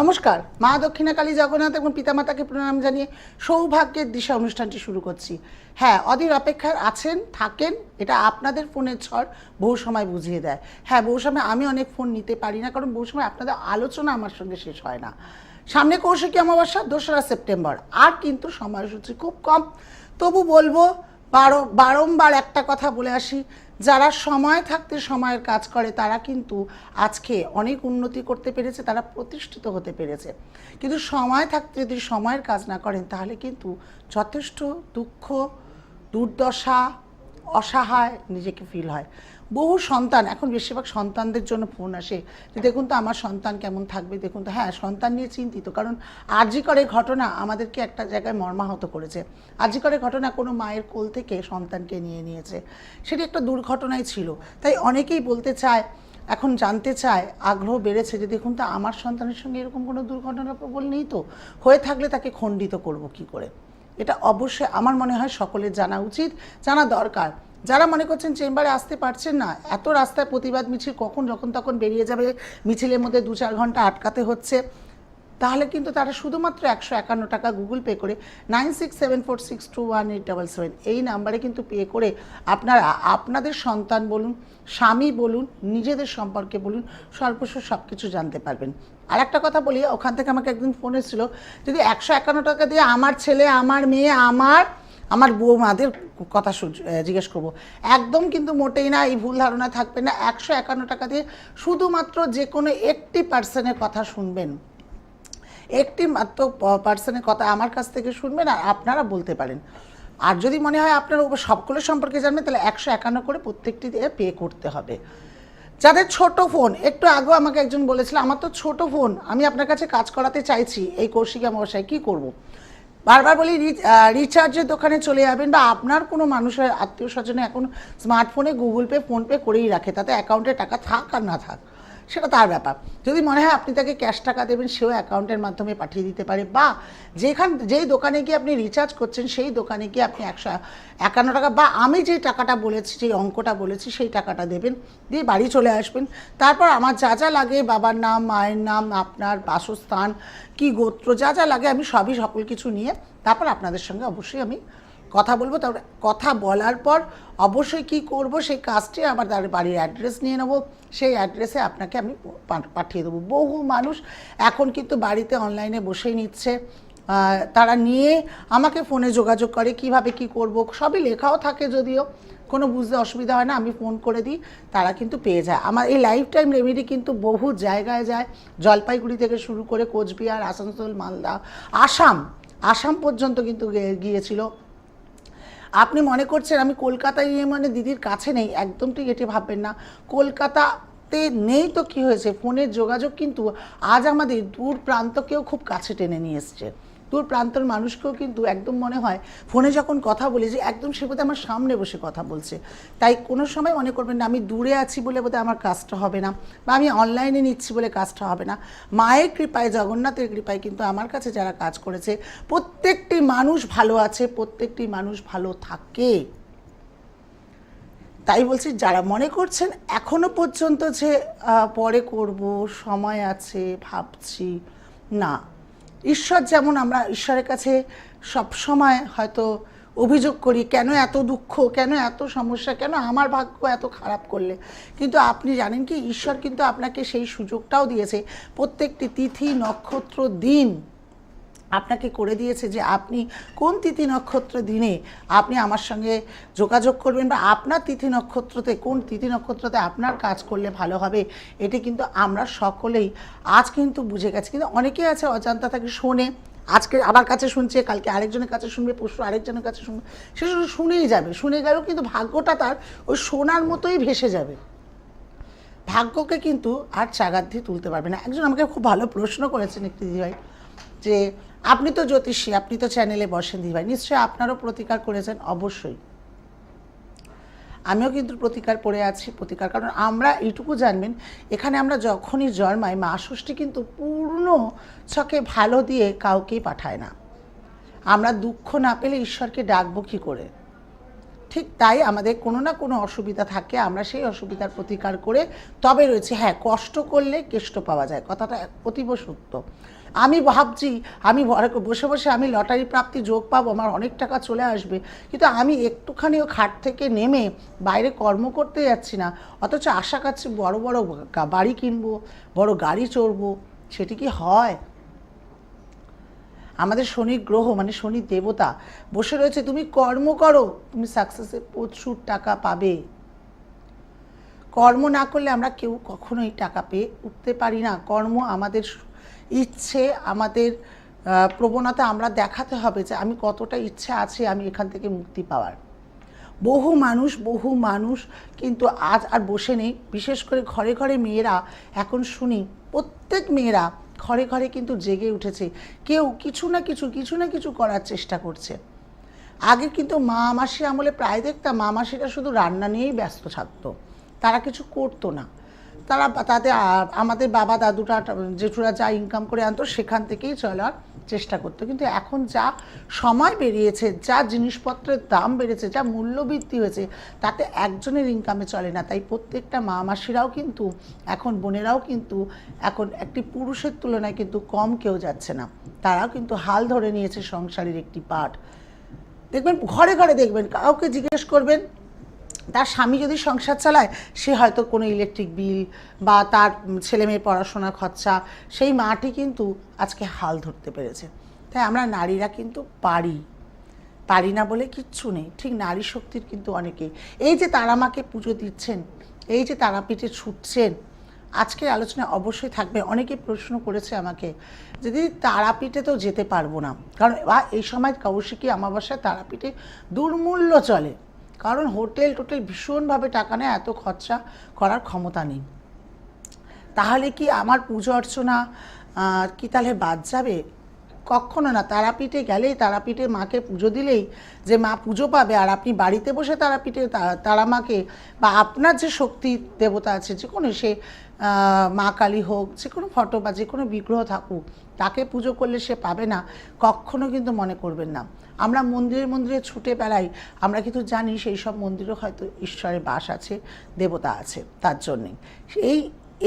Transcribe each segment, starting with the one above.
নমস্কার, মা দক্ষিণাকালী জগন্নাথ এবং পিতামাতাকে প্রণাম জানিয়ে সৌভাগ্যের দিশা অনুষ্ঠানটি শুরু করছি। হ্যাঁ অধীর অপেক্ষায় আছেন, থাকেন, এটা আপনাদের ফোনের ঝড়, বহু সময় বুঝিয়ে দেয়। হ্যাঁ বহু সময় আমি অনেক ফোন নিতে পারি না, কারণ বহু সময় আপনাদের আলোচনা আমার সঙ্গে শেষ হয় না। সামনে কৌশিকী অমাবস্যা, দোসরা সেপ্টেম্বর, আর কিন্তু সময়সূচি খুব কম। তবু বলব বারো, বারংবার একটা কথা বলে আসি, যারা সময় থাকতে সময়ের কাজ করে, তারা কিন্তু আজকে অনেক উন্নতি করতে পেরেছে, তারা প্রতিষ্ঠিত হতে পেরেছে। কিন্তু সময় থাকতে যদি সময়ের কাজ না করেন, তাহলে কিন্তু যথেষ্ট দুঃখ, দুর্দশা, অসহায় নিজেকে ফিল হয়। বহু সন্তান, এখন বেশিরভাগ সন্তানদের জন্য ফোন আসে। যে দেখুন তো আমার সন্তান কেমন থাকবে, দেখুন তো হ্যাঁ সন্তান নিয়ে চিন্তিত। কারণ আর্যিকরের ঘটনা আমাদেরকে একটা জায়গায় মর্মাহত করেছে। আর্যিকরের ঘটনা কোনো মায়ের কোল থেকে সন্তানকে নিয়ে নিয়েছে। সেটি একটা দুর্ঘটনাই ছিল। তাই অনেকেই বলতে চায়, এখন জানতে চায়, আগ্রহ বেড়েছে যে দেখুন তো, আমার সন্তানের সঙ্গে এরকম কোনো দুর্ঘটনা প্রবল নেই তো? হয়ে থাকলে তাকে খণ্ডিত করব কি করে? এটা অবশ্যই আমার মনে হয় সকলের জানা উচিত, জানা দরকার। যারা মনে করছেন চেম্বারে আসতে পারছেন না, এত রাস্তায় প্রতিবাদ মিছিল কখন, যখন তখন বেরিয়ে যাবে, মিছিলের মধ্যে দু চার ঘণ্টা আটকাতে হচ্ছে, তাহলে কিন্তু তারা শুধুমাত্র একশো একান্ন টাকা গুগল পে করে nine six seven four six two one eight double seven এই নাম্বারে কিন্তু পে করে আপনারা, আপনাদের সন্তান বলুন, স্বামী বলুন, নিজেদের সম্পর্কে বলুন সর্বস্ব সব কিছু জানতে পারবেন। আর একটা কথা বলি, ওখান থেকে আমাকে একদিন ফোন এসেছিল, যদি একশো একান্ন টাকা দিয়ে আমার ছেলে, আমার মেয়ে, আমার আমার বৌমাদের কথা জিজ্ঞেস করব। একদম কিন্তু মোটেই না, এই ভুল ধারণা থাকবে না। একশো একান্ন টাকা দিয়ে শুধুমাত্র যে কোনো একটি পার্সনের কথা শুনবেন। একটি মাত্র পার্সনের কথা আমার কাছ থেকে শুনবেন আর আপনারা বলতে পারেন। আর যদি মনে হয় আপনার উপর সবগুলোর সম্পর্কে জানবেন, তাহলে একশো একান্ন করে প্রত্যেকটি দিয়ে পে করতে হবে। যাদের ছোট ফোন, একটু আগেও আমাকে একজন বলেছিল, আমার তো ছোট ফোন, আমি আপনার কাছে কাজ করাতে চাইছি। এই কৌশিকা মশাই কী করব। বারবার বলি রিচার্জের দোকানে চলে যাবেন বা আপনার কোনো মানুষের আত্মীয় স্বজনে এখন স্মার্টফোনে গুগল পে ফোনপে করেই রাখে, তাতে অ্যাকাউন্টে টাকা থাক আর না থাক। সেটা তার ব্যাপার। যদি মনে হয় আপনি তাকে ক্যাশ টাকা দেবেন, সেও অ্যাকাউন্টের মাধ্যমে পাঠিয়ে দিতে পারে বা যেখান, যেই দোকানে গিয়ে আপনি রিচার্জ করছেন, সেই দোকানে গিয়ে আপনি একশো একান্ন টাকা বা আমি যে টাকাটা বলেছি, যে অঙ্কটা বলেছি, সেই টাকাটা দেবেন। দিয়ে বাড়ি চলে আসবেন। তারপর আমার যা যা লাগে, বাবার নাম, মায়ের নাম, আপনার বাসস্থান, কি গোত্র, যা যা লাগে আমি সবই সকল কিছু নিয়ে তারপর আপনাদের সঙ্গে অবশ্যই আমি কথা বলব, তারপরে কথা বলার পর অবশ্যই কি করব, সেই কাজটি আবার তার বাড়ির অ্যাড্রেস নিয়ে নেব। সেই অ্যাড্রেসে আপনাকে আমি পাঠিয়ে দেবো। বহু মানুষ এখন কিন্তু বাড়িতে অনলাইনে বসেই নিচ্ছে। তারা নিয়ে আমাকে ফোনে যোগাযোগ করে, কীভাবে কি করব, সবই লেখাও থাকে যদিও। কোনো বুঝতে অসুবিধা হয় না, আমি ফোন করে দিই, তারা কিন্তু পেয়ে যায়। আমার এই লাইফ টাইম রেমেডি কিন্তু বহু জায়গায় যায়। জলপাইগুড়ি থেকে শুরু করে কোচবিহার, আসানসোল, মালদা, আসাম আসাম পর্যন্ত কিন্তু গিয়েছিল। আপনি মনে করছেন আমি কলকাতায় ইয়ে মানে দিদির কাছে নেই? একদম ঠিক এটি ভাববেন না। কলকাতা নেই তো কি হয়েছে? ফোনের যোগাযোগ কিন্তু আজ আমাদের দূর প্রান্তকেও খুব কাছে টেনে নিয়ে এসছে। দূর প্রান্তর মানুষকেও কিন্তু একদম মনে হয় ফোনে যখন কথা বলি যে একদম সে বোধহয় আমার সামনে বসে কথা বলছে। তাই কোনো সময় মনে করবেন না, আমি দূরে আছি বলে বোধহয় আমার কাজটা হবে না বা আমি অনলাইনে নিচ্ছি বলে কাজটা হবে না। মায়ের কৃপায়, জগন্নাথের কৃপায় কিন্তু আমার কাছে যারা কাজ করেছে, প্রত্যেকটি মানুষ ভালো আছে, প্রত্যেকটি মানুষ ভালো থাকে। তাই বলছি যারা মনে করছেন এখনও পর্যন্ত যে পরে করব, সময় আছে, ভাবছি, না। ঈশ্বর যেমন আমরা ঈশ্বরের কাছে সব সময় হয়তো অভিযোগ করি, কেন এত দুঃখ, কেন এত সমস্যা, কেন আমার ভাগ্য এত খারাপ করলে। কিন্তু আপনি জানেন কি, ঈশ্বর কিন্তু আপনাকে সেই সুযোগটাও দিয়েছে প্রত্যেকটি তিথি, নক্ষত্র, দিন। আপনাকে করে দিয়েছে যে আপনি কোন তিথি নক্ষত্র দিনে আপনি আমার সঙ্গে যোগাযোগ করবেন বা আপনার তিথি নক্ষত্রতে কোন তিথি নক্ষত্রতে আপনার কাজ করলে ভালো হবে, এটি কিন্তু আমরা সকলেই আজ কিন্তু বুঝে গেছি। কিন্তু অনেকেই আছে অজান্তা থাকে শোনে, আজকে আমার কাছে শুনছে, কালকে আরেকজনের কাছে শুনবে, পরশু আরেকজনের কাছে শুনবে, সে শুধু শুনেই যাবে, শুনে গেলেও কিন্তু ভাগ্যটা তার ওই শোনার মতোই ভেসে যাবে। ভাগ্যকে কিন্তু আর চাগার দিয়ে তুলতে পারবে না। একজন আমাকে খুব ভালো প্রশ্ন করেছেন একটি দিদিভাই, যে আপনি তো জ্যোতিষী, আপনি তো চ্যানেলে বসেন দিদিভাই নিশ্চয়ই আপনারও প্রতিকার করেছেন, অবশ্যই। আমিও কিন্তু প্রতিকার পড়ে আছি, প্রতিকার। কারণ আমরা, এইটুকু জানবেন, এখানে আমরা যখনই জন্মাই, মা ষষ্ঠী কিন্তু পূর্ণ ছকে ভালো দিয়ে কাউকেই পাঠায় না। আমরা দুঃখ না পেলে ঈশ্বরকে ডাকবো কী করে? ঠিক তাই আমাদের কোনো না কোনো অসুবিধা থাকে, আমরা সেই অসুবিধার প্রতিকার করে তবে রয়েছে হ্যাঁ কষ্ট করলে কেষ্ট পাওয়া যায়। কথাটা অতীব সত্য। আমি ভাবছি, আমি বসে বসে আমি লটারি প্রাপ্তি যোগ পাবো, আমার অনেক টাকা চলে আসবে। কিন্তু আমি একটুখানিও খাট থেকে নেমে বাইরে কর্ম করতে যাচ্ছি না। অথচ আশা করছি বড় বড় বাড়ি কিনবো, বড় গাড়ি চড়বো, সেটি কি হয়? আমাদের শনি গ্রহ মানে শনি দেবতা, বসে রয়েছে। তুমি কর্ম করো, তুমি সাকসেসে প্রচুর টাকা পাবে। কর্ম না করলে আমরা কেউ কখনোই টাকা পেয়ে উঠতে পারি না। কর্ম আমাদের ইচ্ছে আমাদের প্রবণতা আমরা দেখাতে হবে যে আমি কতটা ইচ্ছে আছে আমি এখান থেকে মুক্তি পাওয়ার। বহু মানুষ বহু মানুষ কিন্তু আজ আর বসে নেই। বিশেষ করে ঘরে ঘরে মেয়েরা, এখন শুনি প্রত্যেক মেয়েরা ঘরে ঘরে কিন্তু জেগে উঠেছে। কেউ কিছু না কিছু কিছু না কিছু করার চেষ্টা করছে। আগে কিন্তু মা মাসি আমলে প্রায় দেখতাম, মা মাসিরা শুধু রান্না নিয়েই ব্যস্ত থাকতো। তারা কিছু করতো না। তারা তাতে আমাদের বাবা দাদুরা জেঠুরা যা ইনকাম করে আনতো সেখান থেকেই চলার চেষ্টা করতো। কিন্তু এখন যা সময় বেরিয়েছে, যা জিনিসপত্রের দাম বেড়েছে, যা মূল্য বৃদ্ধি হয়েছে, তাতে একজনের ইনকামে চলে না। তাই প্রত্যেকটা মা মাসিরাও কিন্তু, এখন বোনেরাও কিন্তু, এখন একটি পুরুষের তুলনায় কিন্তু কম কেউ যাচ্ছে না। তারাও কিন্তু হাল ধরে নিয়েছে সংসারের একটি পাঠ দেখবেন, ঘরে ঘরে দেখবেন, কাউকে জিজ্ঞেস করবেন তার স্বামী যদি সংসার চালায়, সে হয়তো কোনো ইলেকট্রিক বিল বা তার ছেলে মেয়ের পড়াশোনার খরচা, সেই মাটি কিন্তু আজকে হাল ধরতে পেরেছে। তাই আমরা নারীরা কিন্তু পারি। পারি না বলে কিচ্ছু নেই। ঠিক নারী শক্তির কিন্তু অনেকে। এই যে তারা মাকে পুজো দিচ্ছেন, এই যে তারাপীঠে ছুটছেন, আজকের আলোচনায় অবশ্যই থাকবে। অনেকে প্রশ্ন করেছে আমাকে যদি তারাপীঠে তো যেতে পারব না। কারণ এই সময় কৌশিকী অমাবস্যায় তারাপীঠে দুর্মূল্য চলে? কারণ হোটেল টোটেল ভীষণভাবে টাকা নেয়, এত খরচা করার ক্ষমতা নেই। তাহলে কি আমার পুজো অর্চনা কি তাহলে বাদ যাবে? কখনো না, তারাপীঠে গেলেই তারাপীঠে মাকে পুজো দিলেই যে মা পুজো পাবে আর আপনি বাড়িতে বসে তারাপীঠে তারা মাকে বা আপনার যে শক্তি দেবতা আছে, যে কোনো সে মা কালী হোক, যে কোনো ফটো বা যে কোনো বিগ্রহ থাকুক, তাকে পুজো করলে সে পাবে না, কখনো কিন্তু মনে করবেন না। আমরা মন্দিরে মন্দিরে ছুটে বেড়াই, আমরা কিন্তু জানি সেই সব মন্দিরও হয়তো ঈশ্বরের বাস আছে, দেবতা আছে, তার জন্যেই এই,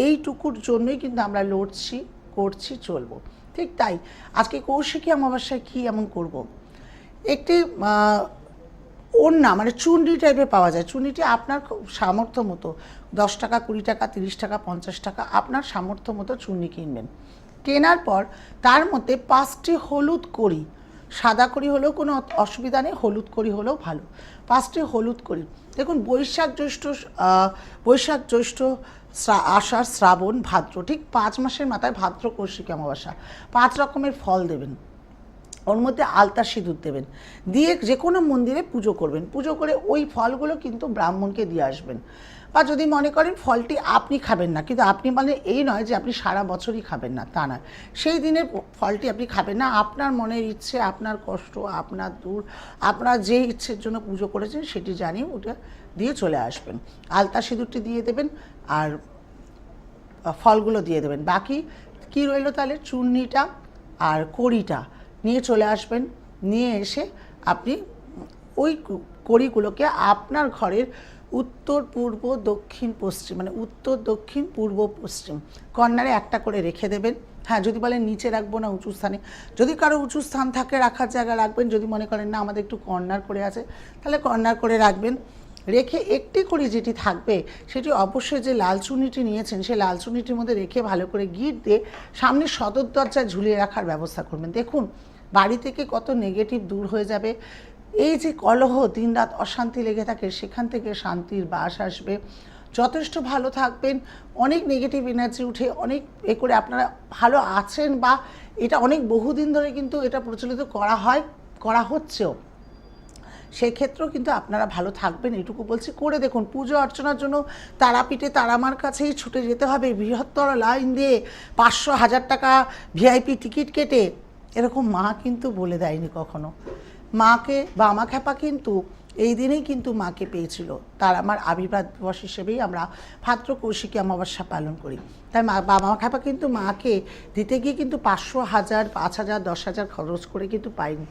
এইটুকুর জন্যই কিন্তু আমরা লড়ছি, করছি, চলবো। ঠিক তাই, আজকে কৌশিকী অমাবস্যায় কী এমন করব। একটি ওড়না মানে চুনরি টাইপের পাওয়া যায়। চুনরিটি আপনার সামর্থ্য মতো, দশ টাকা, কুড়ি টাকা, তিরিশ টাকা, পঞ্চাশ টাকা, আপনার সামর্থ্য মতো চুনরি কিনবেন। কেনার পর তার মধ্যে পাঁচটি হলুদ করি সাদা করি হলেও কোনো অসুবিধা নেই, হলুদ করি হলেও ভালো। পাঁচটি হলুদ করি। দেখুন, বৈশাখ জ্যৈষ্ঠ বৈশাখ জ্যৈষ্ঠ আষাঢ়, শ্রাবণ, ভাদ্র, ঠিক পাঁচ মাসের মাথায় ভাদ্র, কৌশিক অমাবস্যা। পাঁচ রকমের ফল দেবেন। ওর মধ্যে আলতা সিঁদুর দেবেন। দিয়ে যে কোনো মন্দিরে পুজো করবেন। পুজো করে ওই ফলগুলো কিন্তু ব্রাহ্মণকে দিয়ে আসবেন। বা যদি মনে করেন ফলটি আপনি খাবেন না, কিন্তু আপনি মানে এই নয় যে আপনি সারা বছরই খাবেন না, তা নয় সেই দিনের ফলটি আপনি খাবেন না, আপনার মনের ইচ্ছে, আপনার কষ্ট, আপনার দূর, আপনার যে ইচ্ছের জন্য পুজো করেছেন সেটি জানিয়ে ওটা দিয়ে চলে আসবেন। আলতা সিঁদুরটি দিয়ে দেবেন আর ফলগুলো দিয়ে দেবেন। বাকি কি রইল তাহলে? চুন্নিটা আর কড়িটা নিয়ে চলে আসবেন। নিয়ে এসে আপনি ওই কড়িগুলোকে আপনার ঘরের উত্তর, পূর্ব, দক্ষিণ, পশ্চিম মানে উত্তর, দক্ষিণ, পূর্ব, পশ্চিম। কর্নারে একটা করে রেখে দেবেন। হ্যাঁ যদি বলেন নিচে রাখব না উঁচু স্থানে। যদি কারও উঁচু স্থান থাকে, রাখার জায়গা রাখবেন। যদি মনে করেন না, আমাদের একটু কর্নার করে আছে, তাহলে কর্নার করে রাখবেন। রেখে একটি করে যেটি থাকবে, সেটি অবশ্যই যে লাল চুনিটি নিয়েছেন, সেই লাল চুনিটির মধ্যে রেখে ভালো করে গিট দিয়ে সামনে সদর দরজায় ঝুলিয়ে রাখার ব্যবস্থা করবেন। দেখুন, বাড়ি থেকে কত নেগেটিভ দূর হয়ে যাবে। এই যে কলহ দিনরাত অশান্তি লেগে থাকে, সেখান থেকে শান্তির বাস আসবে। যথেষ্ট ভালো থাকবেন। অনেক নেগেটিভ এনার্জি উঠে, অনেক এ করে আপনারা ভালো আছেন বা এটা অনেক বহুদিন ধরে কিন্তু এটা প্রচলিত করা হয়, করা হচ্ছেও। সেক্ষেত্রেও কিন্তু আপনারা ভালো থাকবেন, এটুকু বলছি। করে দেখুন, পুজো অর্চনার জন্য তারাপীঠে তারামার কাছেই ছুটে যেতে হবে। বৃহত্তর লাইন দিয়ে পাঁচশো হাজার টাকা ভিআইপি টিকিট কেটে, এরকম মা কিন্তু বলে দেয়নি কখনো। মাকে বামা খ্যাপা কিন্তু এই দিনেই কিন্তু মাকে পেয়েছিল। তার আমার আবির্ভাব দিবস হিসেবেই আমরা ভাদ্র কৌশিকী অমাবস্যা পালন করি। তাই মা বাবা খ্যাপা কিন্তু মাকে দিতে গিয়ে কিন্তু পাঁচশো হাজার, পাঁচ হাজার, দশ হাজার খরচ করে কিন্তু পাইনি।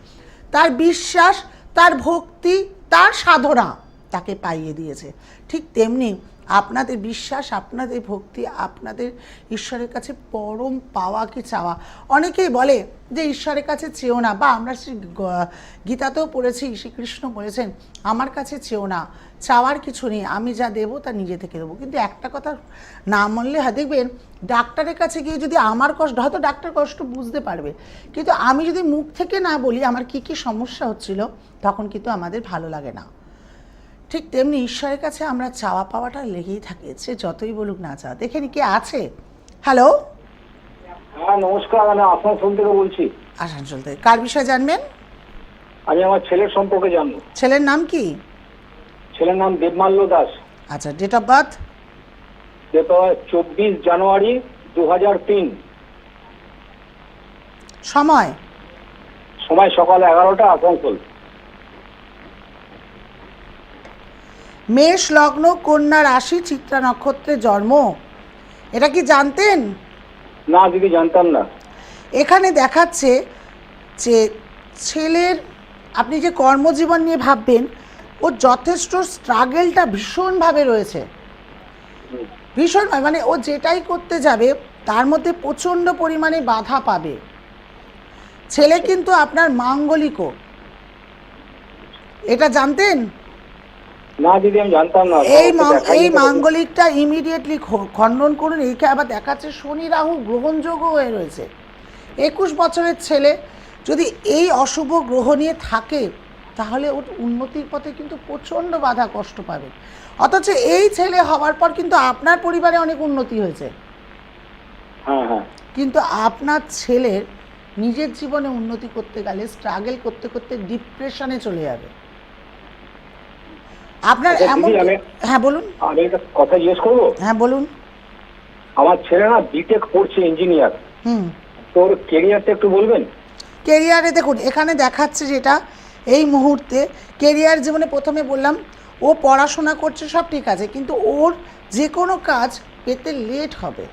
তার বিশ্বাস, তার ভক্তি, তার সাধনা তাকে পাইয়ে দিয়েছে। ঠিক তেমনি আপনাদের বিশ্বাস, আপনাদের ভক্তি, আপনাদের ঈশ্বরের কাছে পরম পাওয়া কি চাওয়া। অনেকেই বলে যে ঈশ্বরের কাছে চেও না, বা আমরা শ্রী গীতাতেও পড়েছি, শ্রীকৃষ্ণ বলেছেন, আমার কাছে চেও না, চাওয়ার কিছু নেই, আমি যা দেবো তা নিজে থেকে দেবো। কিন্তু একটা কথা না মানলে, হয়, দেখবেন, ডাক্তারের কাছে গিয়ে যদি আমার কষ্ট, হয়তো ডাক্তার কষ্ট বুঝতে পারবে। কিন্তু আমি যদি মুখ থেকে না বলি, আমার কি কি সমস্যা হচ্ছিল, তখন কিন্তু আমাদের ভালো লাগে না। ঠিক তেমনি ঈশ্বরের কাছে আমরা চাওয়া পাওয়াটা লেগেই থাকে সে যতই বলুক না চা দেখে নি কে আছে? হ্যালো হ্যাঁ নমস্কার আমি আসানসোল থেকে বলছি। আসানসোল থেকে কার বিষয়ে জানবেন? আমি আমার ছেলের সম্পর্কে জানব। ছেলের নাম কি? ছেলের নাম দেবমাল্য দাস। আচ্ছা ডেট অফ বার্থ সেটা চব্বিশ জানুয়ারি দু হাজার তিন। সময়? সময় সকাল এগারোটা আসানসোল। মেষ লগ্ন কন্যা রাশি চিত্রা নক্ষত্রে জন্ম। এটা কি জানতেন? না দিদি জানতাম না। এখানে দেখাচ্ছে যে ছেলের আপনি যে কর্মজীবন নিয়ে ভাববেন ও যথেষ্ট স্ট্রাগেলটা ভীষণভাবে রয়েছে। ভীষণ মানে ও যেটাই করতে যাবে তার মধ্যে প্রচণ্ড পরিমাণে বাধা পাবে। ছেলে কিন্তু আপনার মাঙ্গলিকও। এটা জানতেন না দিদি আমি জানতাম না এই এই মাঙ্গলিকটা ইমিডিয়েটলি খণ্ডন করুন এইকে আবার দেখাচ্ছে শনি রাহু গ্রহণযোগ্য হয়ে রয়েছে। একুশ বছরের ছেলে যদি এই অশুভ গ্রহ নিয়ে থাকে তাহলে ওর উন্নতির পথে কিন্তু প্রচণ্ড বাধা কষ্ট পাবে। অথচ এই ছেলে হওয়ার পর কিন্তু আপনার পরিবারে অনেক উন্নতি হয়েছে। হ্যাঁ হ্যাঁ। কিন্তু আপনার ছেলের নিজের জীবনে উন্নতি করতে গেলে স্ট্রাগল করতে করতে ডিপ্রেশনে চলে যাবে। আপনার আচ্ছা, এমন হ্যাঁ বলুন। আমি একটা কথা জিজ্ঞেস করব? হ্যাঁ বলুন। আমার ছেলে না বিটেক পড়ছে ইঞ্জিনিয়ার হুম। তোর কেরিয়ারটা একটু বলবেন? কেরিয়ারে দেখুন এখানে দেখাচ্ছে যেটা এই মুহূর্তে কেরিয়ার জীবনে প্রথমে বললাম ও পড়াশোনা করছে সব ঠিক আছে কিন্তু ওর যে কোনো কাজ পেতে লেট হবে।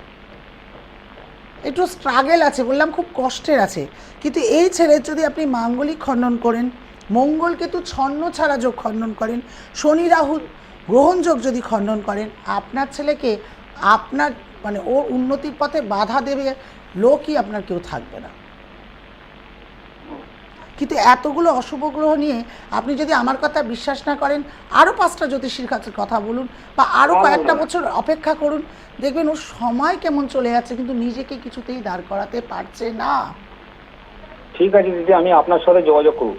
একটু স্ট্রাগেল আছে বললাম খুব কষ্টের আছে। কিন্তু এই ছেলে যদি আপনি মাঙ্গলিক খণ্ডন করেন মঙ্গল কেতু ছন্ন ছাড়া যোগ খণ্ডন করেন। শনি রাহু গ্রহণযোগ যদি খণ্ডন করেন আপনার ছেলেকে আপনার মানে ওর উন্নতির পথে বাধা দেবে লোকই আপনার কেউ থাকবে না। কিন্তু এতগুলো অশুভ গ্রহ নিয়ে আপনি যদি আমার কথা বিশ্বাস না করেন আরও পাঁচটা জ্যোতিষীর কাছে কথা বলুন বা আরও কয়েকটা বছর অপেক্ষা করুন দেখবেন ওর সময় কেমন চলে যাচ্ছে কিন্তু নিজেকে কিছুতেই দাঁড় করাতে পারছে না। ঠিক আছে দিদি আমি আপনার সাথে যোগাযোগ করব।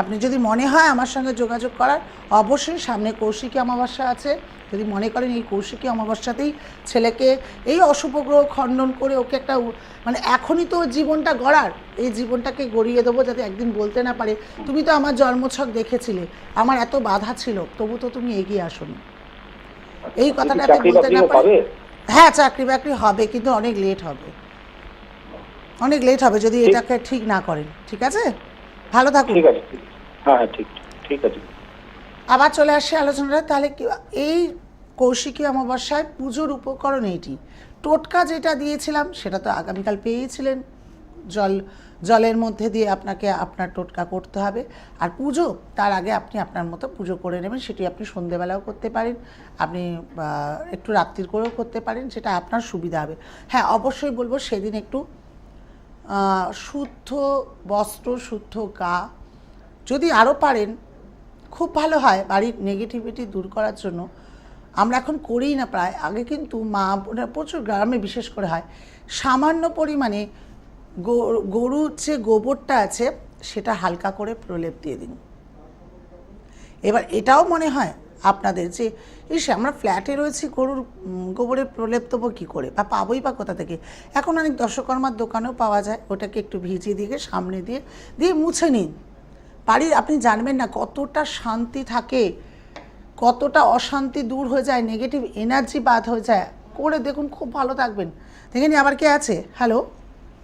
আপনি যদি মনে হয় আমার সঙ্গে যোগাযোগ করার অবশ্যই সামনে কৌশিকী অমাবস্যা আছে। যদি মনে করেন এই কৌশিকী অমাবস্যাতেই ছেলেকে এই অশুভ গ্রহ খণ্ডন করে ওকে একটা মানে এখনই তো জীবনটা গড়ার এই জীবনটাকে গড়িয়ে দেবো যাতে একদিন বলতে না পারে। তুমি তো আমার জন্মছক দেখেছিলে আমার এত বাধা ছিল তবু তো তুমি এগিয়ে আসোনি। এই কথাটা যাতে বলতে না পারে হ্যাঁ চাকরি বাকরি হবে কিন্তু অনেক লেট হবে। অনেক লেট হবে যদি এটাকে ঠিক না করেন ঠিক আছে? ভালো থাকুন। ঠিক আছে। হ্যাঁ হ্যাঁ ঠিক ঠিক আছে। আবার চলে আসছে আলোচনাটা। তাহলে কি এই কৌশিকী অমাবস্যায় পুজোর উপকরণ এইটি। টোটকা যেটা দিয়েছিলাম সেটা তো আগামীকাল পেয়েছিলেন। জল জলের মধ্যে দিয়ে আপনাকে আপনার টোটকা করতে হবে। আর পুজো তার আগে আপনি আপনার মতো পুজো করে নেবেন। সেটি আপনি সন্ধেবেলাও করতে পারেন। আপনি একটু রাত্রির করেও করতে পারেন। সেটা আপনার সুবিধা হবে। হ্যাঁ অবশ্যই বলব সেদিন একটু শুদ্ধ বস্ত্র, শুদ্ধ গা যদি আরও পারেন, খুব ভালো হয় বাড়ির নেগেটিভিটি দূর করার জন্য। আমরা এখন করিই না প্রায়। আগে কিন্তু মা প্রচুর গ্রামে বিশেষ করে হয়। সামান্য পরিমাণে গরুর যে গোবরটা আছে, সেটা হালকা করে প্রলেপ দিয়ে দিন। এবার এটাও মনে হয় আপনাদের যে ইস আমরা ফ্ল্যাটে রয়েছি গরুর উম, গোবরের প্রলেপ দেবো কী করে? বা পাবোই বা কোথা থেকে? এখন অনেক দর্শকর্মার দোকানেও পাওয়া যায় ওটাকে একটু ভিজিয়ে দিয়ে সামনে দিয়ে দিয়ে মুছে নিন। বাড়ির আপনি জানবেন না কতটা শান্তি থাকে কতটা অশান্তি দূর হয়ে যায় নেগেটিভ এনার্জি বাদ হয়ে যায়। করে দেখুন খুব ভালো থাকবেন। দেখেনি আবার কে আছে? হ্যালো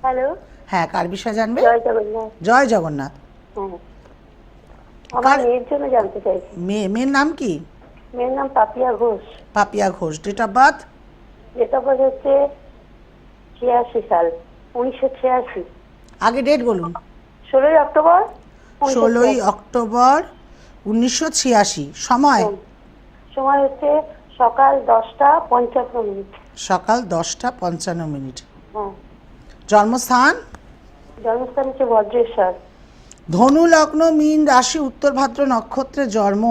হ্যালো হ্যাঁ কার বিষয়ে জানবে? জয় জগন্নাথ। জয় জগন্নাথ। আমার মেয়ের জন্য জানতে চাইছি। মেয়ে মেয়ের নাম কি? মেয়ের নাম Papiya Ghosh. Papiya Ghosh. Date of birth date of birth হচ্ছে ছিয়াশি সাল উনিশশো ছিয়াশি। আগে ডেট বলুন। ষোলোই অক্টোবর ষোলোই অক্টোবর উনিশশো ছিয়াশি। সময়? সময় হচ্ছে সকাল দশটা পঞ্চান্ন মিনিট। সকাল দশটা পঞ্চান্ন মিনিট। জন্মস্থান? জন্মস্থান হচ্ছে বজ্রেশ্বর। ধনু লগ্ন মীন রাশি উত্তর ভাদ্র নক্ষত্রে জন্ম।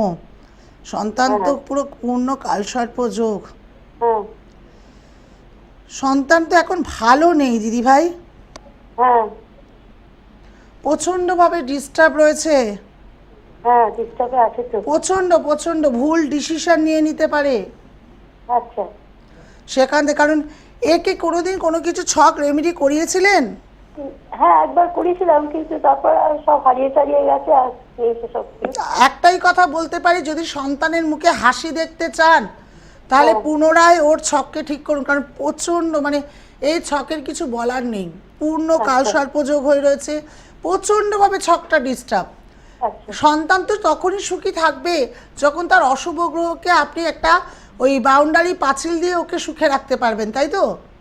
সন্তান তো পুরো পূর্ণ কালসর্প যোগ। হ্যাঁ। সন্তান তো এখন ভালো নেই দিদি ভাই হ্যাঁ। প্রচণ্ডভাবে ডিস্টার্ব রয়েছে। হ্যাঁ প্রচণ্ড প্রচণ্ড ভুল ডিসিশন নিয়ে নিতে পারে। আচ্ছা। সেখান থেকে কারণ একে কোনোদিন কোনো কিছু ছক রেমেডি করিয়েছিলেন? হ্যাঁ একবার করেছিলাম কিন্তু তারপর আর সব হারিয়ে টারিয়ে গেছে আর নেই সেসব কিছু। একটাই কথা বলতে পারি যদি সন্তানের মুখে হাসি দেখতে চান তাহলে পুনরায় ওর ছককে ঠিক করুন কারণ প্রচণ্ড মানে এই ছকের কিছু বলার নেই। পূর্ণ কালসর্পযোগ হয়ে রয়েছে প্রচণ্ডভাবে ছকটা ডিস্টার্ব আচ্ছা। সন্তান তো তখনই সুখী থাকবে যখন তার অশুভ গ্রহকে আপনি একটা ওই বাউন্ডারি পাঁচিল দিয়ে ওকে সুখে রাখতে পারবেন তাই তো? হ্যাঁ হ্যাঁ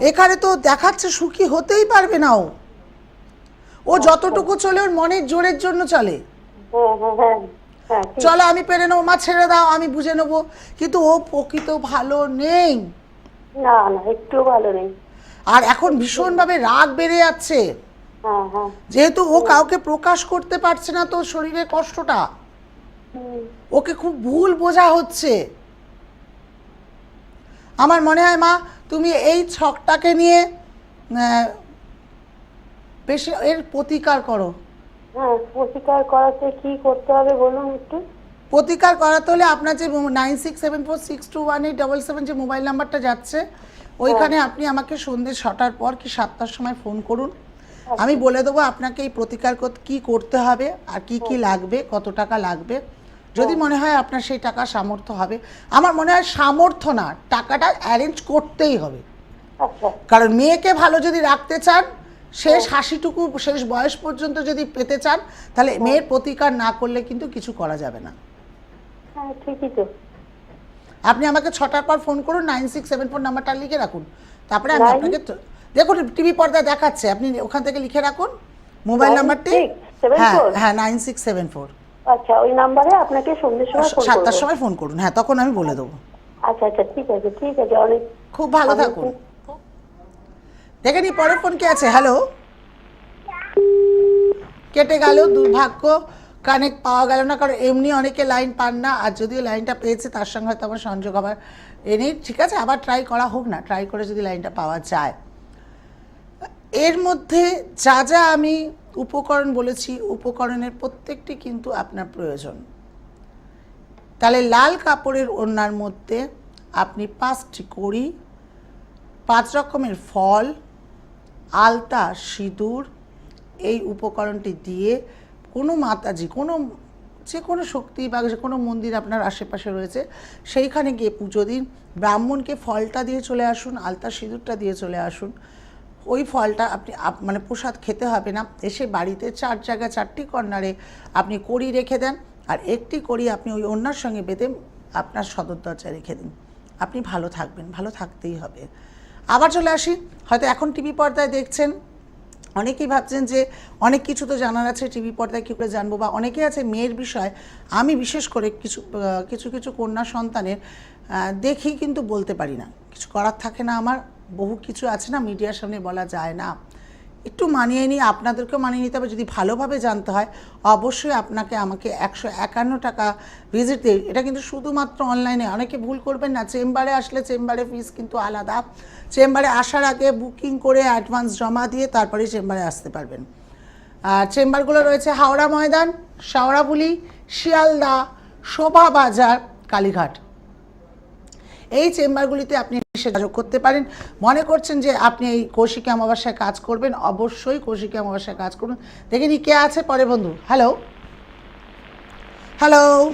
এখানে তো দেখাচ্ছে সুখী হতেই পারবে না ও। ও যতটুকু চলে ওর মনের জোরের জন্য চলে। হ্যাঁ হ্যাঁ হ্যাঁ হ্যাঁ। চলো আমি পেরে নেব। মা ছেড়ে দাও আমি বুঝে নেব। কিন্তু ও প্রকৃত ভালো নেই। না না একটু ভালো নেই। আর এখন ভীষণভাবে রাগ বেড়ে যাচ্ছে। হ্যাঁ হ্যাঁ। যেহেতু ও কাউকে প্রকাশ করতে পারছে না তো ওর শরীরের কষ্টটা। ওকে খুব ভুল বোঝা হচ্ছে। আমার মনে হয় মা তুমি এই ছকটাকে নিয়ে বেশি এর প্রতিকার করো। হ্যাঁ প্রতিকার করাতে কি করতে হবে বলুন একটু? প্রতিকার করাতে হলে আপনার যে nine six seven four six two one eight double seven যে মোবাইল নাম্বারটা যাচ্ছে ওইখানে আপনি আমাকে সন্ধ্যে ছটার পর কি সাতটার সময় ফোন করুন। আমি বলে দেবো আপনাকে এই প্রতিকার কর- কি করতে হবে আর কি কি লাগবে কত টাকা লাগবে। যদি মনে হয় আপনার সেই টাকা সামর্থ্য হবে আমার মনে হয় সামর্থ্য না টাকাটা অ্যারেঞ্জ করতেই হবে। আচ্ছা। কারণ মেয়েকে ভালো যদি রাখতে চান শেষ হাসিটুকু শেষ বয়স পর্যন্ত যদি পেতে চান তাহলে মেয়ের প্রতিকার না করলে কিন্তু কিছু করা যাবে না। হ্যাঁ ঠিকই তো। আপনি আমাকে ছটার পর ফোন করুন নাইন সিক্স সেভেন ফোর নাম্বারটা লিখে রাখুন। তারপরে আমি আপনাকে দেখুন টিভি পর্দায় দেখাচ্ছে আপনি ওখান থেকে লিখে রাখুন মোবাইল নাম্বারটি? হ্যাঁ হ্যাঁ নাইন সিক্স সেভেন ফোর আচ্ছা ওই নাম্বারে আপনাকে সন্ধ্যের সময় ফোন সাতটার করব। সময় ফোন করুন। হ্যাঁ তখন আমি বলে দেবো। আচ্ছা আচ্ছা ঠিক আছে ঠিক আছে অনেক খুব ভালো থাকুন। দেখে নি পরের ফোন কে আছে? হ্যালো কেটে গেল দুর্ভাগ্য। কানেক্ট পাওয়া গেল না কারণ এমনি অনেকে লাইন পান না আর যদিও লাইনটা পেয়েছে তার সঙ্গে হয়তো আমার সংযোগ আবার এনেই ঠিক আছে আবার ট্রাই করা হোক না ট্রাই করে যদি লাইনটা পাওয়া যায়। এর মধ্যে যা যা আমি উপকরণ বলেছি, উপকরণের প্রত্যেকটি কিন্তু আপনার প্রয়োজন। তাহলে লাল কাপড়ের ওড়নার মধ্যে আপনি পাঁচটি কড়ি পাঁচ রকমের ফল, আলতা, সিঁদুর, এই উপকরণটি দিয়ে কোনো মাতাজি, কোনো যে কোনো শক্তি বা যে কোনো মন্দির আপনার আশেপাশে রয়েছে, সেইখানে গিয়ে পুজো দিন, ব্রাহ্মণকে ফলটা দিয়ে চলে আসুন, আলতা, সিঁদুরটা দিয়ে চলে আসুন। ওই ফলটা আপনি আপ- মানে প্রসাদ খেতে হবে না। এসে বাড়িতে চার জায়গায় চারটি কর্নারে আপনি কড়ি রেখে দেন আর একটি কড়ি আপনি ওই অন্যার সঙ্গে বেঁধে আপনার সদর দরজায় রেখে দিন। আপনি ভালো থাকবেন, ভালো থাকতেই হবে। আবার চলে আসি, হয়তো এখন টিভি পর্দায় দেখছেন, অনেকেই ভাবছেন যে অনেক কিছু তো জানার আছে, টিভি পর্দায় কী করে জানব বা অনেকেই আছে মেয়ের বিষয়। আমি বিশেষ করে কিছু কিছু কিছু কন্যা সন্তানের দেখি কিন্তু বলতে পারি না। কিছু করার থাকে না আমার বহু কিছু আছে না মিডিয়ার সামনে বলা যায় না। একটু মানিয়ে নিয়ে আপনাদেরকেও মানিয়ে নিতে হবে। যদি ভালোভাবে জানতে হয়, অবশ্যই আপনাকে আমাকে একশো একান্ন টাকা ভিজিট দিয়ে, এটা কিন্তু শুধুমাত্র অনলাইনে অনেকে ভুল করবেন না, চেম্বারে আসলে চেম্বারে ফিস কিন্তু আলাদা। চেম্বারে আসার আগে বুকিং করে অ্যাডভান্স জমা দিয়ে তারপরে চেম্বারে আসতে পারবেন। আর চেম্বারগুলো রয়েছে হাওড়া ময়দান শাওড়াবুলি শিয়ালদা, শোভাবাজার, কালীঘাট। এই চেম্বারগুলিতে আপনি এসে যোগাযোগ করতে পারেন। মনে করছেন যে আপনি এই কৌশিকী অমাবস্যায় কাজ করবেন অবশ্যই কৌশিকী অমাবস্যায় কাজ করুন। দেখে নি কে আছে পরে বন্ধু। হ্যালো হ্যালো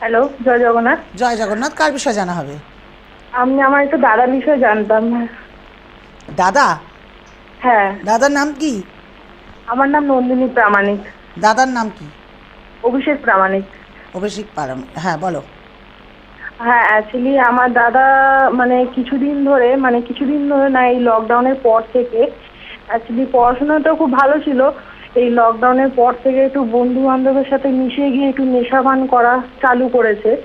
হ্যালো জয় জগন্নাথ। জয় জগন্নাথ কার বিষয়ে জানা হবে? আমি আমার একটু দাদার বিষয়ে জানতাম। দাদা? হ্যাঁ। দাদার নাম কি? আমার নাম নন্দিনী প্রামাণিক। দাদার নাম কি? অভিষেক প্রামাণিক। অভিষেক পারাম হ্যাঁ বলো। হ্যাঁ অ্যাকচুয়ালি আমার দাদা মানে কিছুদিন ধরে মানে কিছুদিন ধরে না এই লকডাউনের পর থেকে অ্যাকচুয়ালি পড়াশোনাটা খুব ভালো ছিল এই লকডাউনের পর থেকে একটু বন্ধু বান্ধবের সাথে মিশে গিয়ে একটু নেশাভান করা চালু করেছে।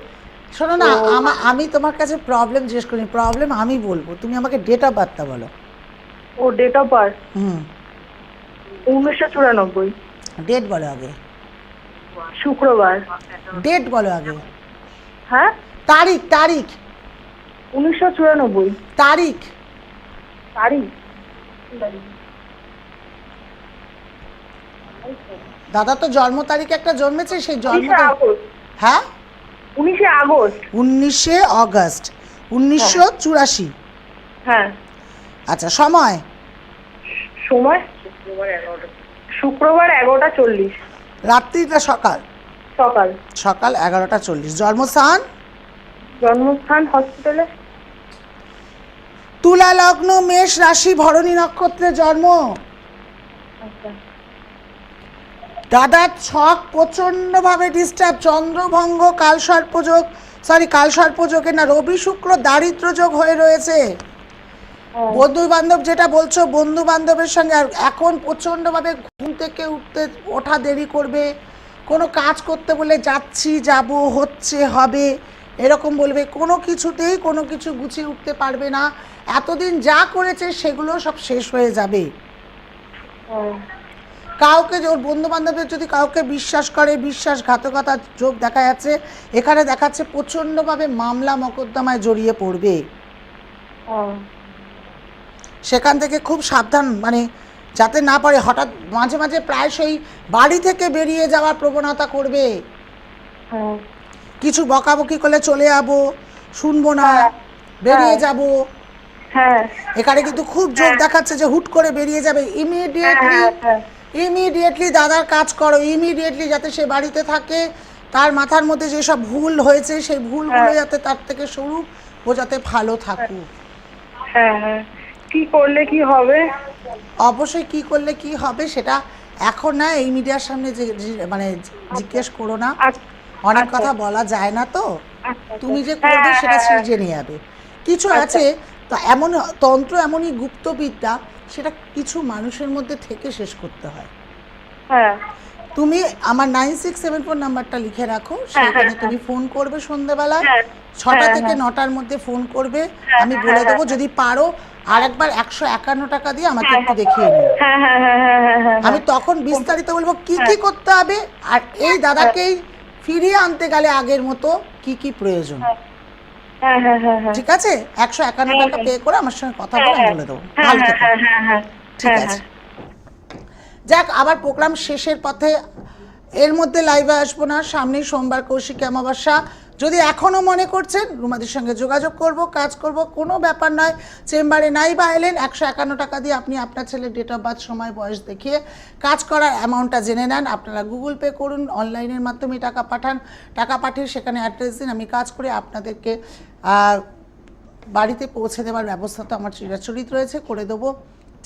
শোনো না আমা- আমি তোমার কাছে প্রবলেম জিজ্ঞেস করি প্রবলেম আমি বলব তুমি আমাকে ডেট অফ বার্থটা বলো। ও ডেট অফ বার্থ হুম। উনিশশো চুরানব্বই। ডেট বলো আগে। শুক্রবার। ডেট বলো আগে। হ্যাঁ? তারিখ তারিখ। উনিশশো চুরানব্বই। তারিখ। তারিখ। দাদা তো জন্ম তারিখে একটা জন্মেছে সেই জন্ম হ্যাঁ? উনিশে আগস্ট। উনিশে অগস্ট উনিশশো চুরাশি। হ্যাঁ। আচ্ছা সময়? সময়? শুক্রবার এগারোটা চল্লিশ। রাত্রিটা সকাল? সকাল। সকাল এগারোটা চল্লিশ। জন্মস্থান? জন্মস্থান হসপিটালে তুলা লগ্ন মেষ রাশি ভরণী নক্ষত্রে জন্ম। আচ্ছা। দাদার ছক প্রচণ্ডভাবে ডিস্টার্ব চন্দ্রভঙ্গ কালসর্পযোগ সরি কালসর্পযোগে না রবি শুক্র দারিদ্র যোগ হয়ে রয়েছে। বন্ধু বান্ধব যেটা বলছো বন্ধু বান্ধবের সঙ্গে আর এখন প্রচণ্ডভাবে ঘুম থেকে উঠতে ওঠা দেরি করবে। কোনো কাজ করতে বলে যাচ্ছি যাব হচ্ছে হবে। এরকম বলবে, কোনো কিছুতেই কোনো কিছু গুছিয়ে উঠতে পারবে না এতদিন যা করেছে সেগুলো সব শেষ হয়ে যাবে। কাউকে ওর বন্ধু বান্ধবের যদি কাউকে বিশ্বাস করে বিশ্বাসঘাতকতার যোগ দেখা যাচ্ছে, এখানে দেখাচ্ছে প্রচণ্ডভাবে মামলা মকদ্দমায় জড়িয়ে পড়বে। সেখান থেকে খুব সাবধান মানে যাতে না পারে হঠাৎ মাঝে মাঝে প্রায়শই বাড়ি থেকে বেরিয়ে যাওয়ার প্রবণতা করবে। কিছু বকাবকি করলে চলে যাব শুনব না বেরিয়ে যাব। হ্যাঁ। এখানে কিন্তু খুব জোর দেখাচ্ছে যে হুট করে বেরিয়ে যাবে। ইমিডিয়েটলি হ্যাঁ, হ্যাঁ। ইমিডিয়েটলি দাদার কাজ করো ইমিডিয়েটলি যাতে সে বাড়িতে থাকে তার মাথার মধ্যে যেসব ভুল হয়েছে সেই ভুলগুলো যাতে তার থেকে সরুক ও যাতে ভালো থাকুক। হ্যাঁ হ্যাঁ। কি করলে কি হবে? অবশ্যই কি করলে কি হবে সেটা এখন না এই মিডিয়ার সামনে মানে জিজ্ঞেস করো না। আচ্ছা, অনেক আচ্ছা। কথা বলা যায় না তো। আচ্ছা, তুমি যে হ্যাঁ, করবে সেটা হ্যাঁ, সে হ্যাঁ। জেনে যাবে। কিছু আছে তো এমন তন্ত্র এমনই গুপ্তবিদ্যা সেটা কিছু মানুষের মধ্যে থেকে শেষ করতে হয়। হ্যাঁ। তুমি আমার নাইন সিক্স সেভেন ফোর নাম্বারটা লিখে রাখো সেখানে তুমি ফোন করবে সন্ধ্যেবেলা। হ্যাঁ, ছটা হ্যাঁ, থেকে হ্যাঁ। নটার মধ্যে ফোন করবে। আমি বলে দেবো যদি পারো আর একবার একশো একান্ন টাকা দিয়ে আমাকে একটু দেখিয়ে নিও। হ্যাঁ হ্যাঁ হ্যাঁ হ্যাঁ হ্যাঁ হ্যাঁ। আমি তখন বিস্তারিত বলব কি কি করতে হবে? আর এই দাদাকেই ফিরিয়ে আনতে গেলে আগের মতো কি কি প্রয়োজন? হ্যাঁ। হ্যাঁ হ্যাঁ ঠিক আছে? একশো একান্ন টাকা পে করে আমার সঙ্গে কথা বলে বলে দেবো। ভালো থেকো। ঠিক আছে। যাক আবার প্রোগ্রাম শেষের পথে এর মধ্যে লাইভে আসব না। সামনেই সোমবার কৌশিক অমাবস্যা। যদি এখনও মনে করছেন, রুমাদির সঙ্গে যোগাযোগ করব, কাজ করব, কোনো ব্যাপার নয়, চেম্বারে নাই বা এলেন, একশো একান্ন টাকা দিয়ে আপনি আপনার ছেলের ডেট অফ বার্থ সময়, বয়স দেখিয়ে কাজ করার অ্যামাউন্টটা জেনে নেন। আপনারা গুগল পে করুন অনলাইনের মাধ্যমে টাকা পাঠান। টাকা পাঠিয়ে সেখানে অ্যাড্রেস দিন, আমি কাজ করে আপনাদেরকে বাড়িতে পৌঁছে দেওয়ার ব্যবস্থা তো আমার চিরাচরিত রয়েছে, করে দেবো।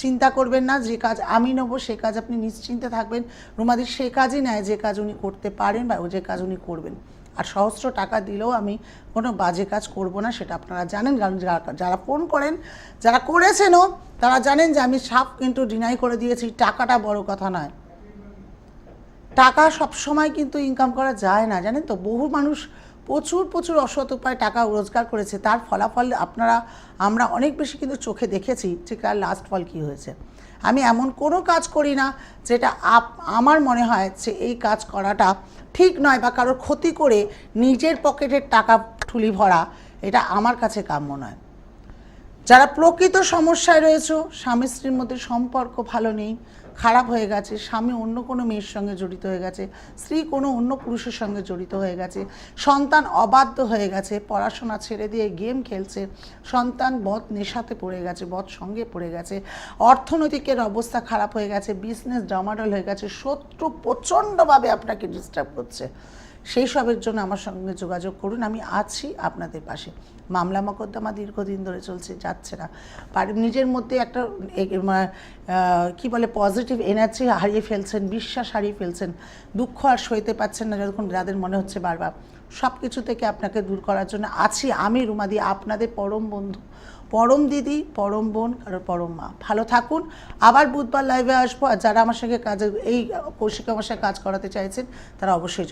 চিন্তা করবেন না, যে কাজ আমি নেব, সে কাজ আপনি নিশ্চিন্তে থাকবেন। রুমাদির সে কাজই নেয় যে কাজ উনি করতে পারেন বা ও যে কাজ উনি করবেন। আর সহস্র টাকা দিলেও আমি কোনো বাজে কাজ করব না, সেটা আপনারা জানেন। কারণ যারা- ফোন করেন, যারা করেছেনও, তারা জানেন যে আমি সাপ কিন্তু ডিনাই করে দিয়েছি, টাকাটা বড় কথা নয়। টাকা সব সময় কিন্তু ইনকাম করা যায় না, জানেন তো? বহু মানুষ প্রচুর প্রচুর অসৎ উপায় টাকা রোজগার করেছে, তার ফলাফল আপনারা, আমরা অনেক বেশি কিন্তু চোখে দেখেছি যে তার লাস্ট ফল কী হয়েছে। আমি এমন কোনো কাজ করি না যেটা আপ, আমার মনে হয় যে এই কাজ করাটা ঠিক নয় বা কারোর ক্ষতি করে নিজের পকেটের টাকা ঠুলি ভরা, এটা আমার কাছে কাম্য নয়। যারা প্রকৃত সমস্যায় রয়েছে স্বামী স্ত্রীর মধ্যে সম্পর্ক ভালো নেই খারাপ হয়ে গেছে, স্বামী অন্য কোনো মেয়ের সঙ্গে জড়িত হয়ে গেছে, স্ত্রী কোনো অন্য পুরুষের সঙ্গে জড়িত হয়ে গেছে, সন্তান অবাধ্য হয়ে গেছে, পড়াশোনা ছেড়ে দিয়ে গেম খেলছে, সন্তান বধ নেশাতে পড়ে গেছে, বধ সঙ্গে পড়ে গেছে, অর্থনৈতিকের অবস্থা খারাপ হয়ে গেছে বিজনেস ডামাডল হয়ে গেছে, শত্রু প্রচণ্ডভাবে আপনাকে ডিস্টার্ব করছে। সেই সবের জন্য আমার সঙ্গে যোগাযোগ করুন, আমি আছি আপনাদের পাশে। মামলা মকদ্দমা দীর্ঘদিন ধরে চলছে, যাচ্ছে না। নিজের মধ্যে একটা কি বলে পজিটিভ এনার্জি হারিয়ে ফেলছেন, বিশ্বাস হারিয়ে ফেলছেন, দুঃখ আর সইতে পাচ্ছেন না যখন যাদের মনে হচ্ছে বারবার। সব কিছু থেকে আপনাকে দূর করার জন্য আছি আমি রুমাদি আপনাদের পরম বন্ধু। পরম দিদি, পরম বোন কারোর পরম মা। ভালো থাকুন। আবার বুধবার লাইভে আসব, আর যারা আমার সঙ্গে কাজে, এই কৌশিক আমার সঙ্গে কাজ করাতে চাইছেন, তারা অবশ্যই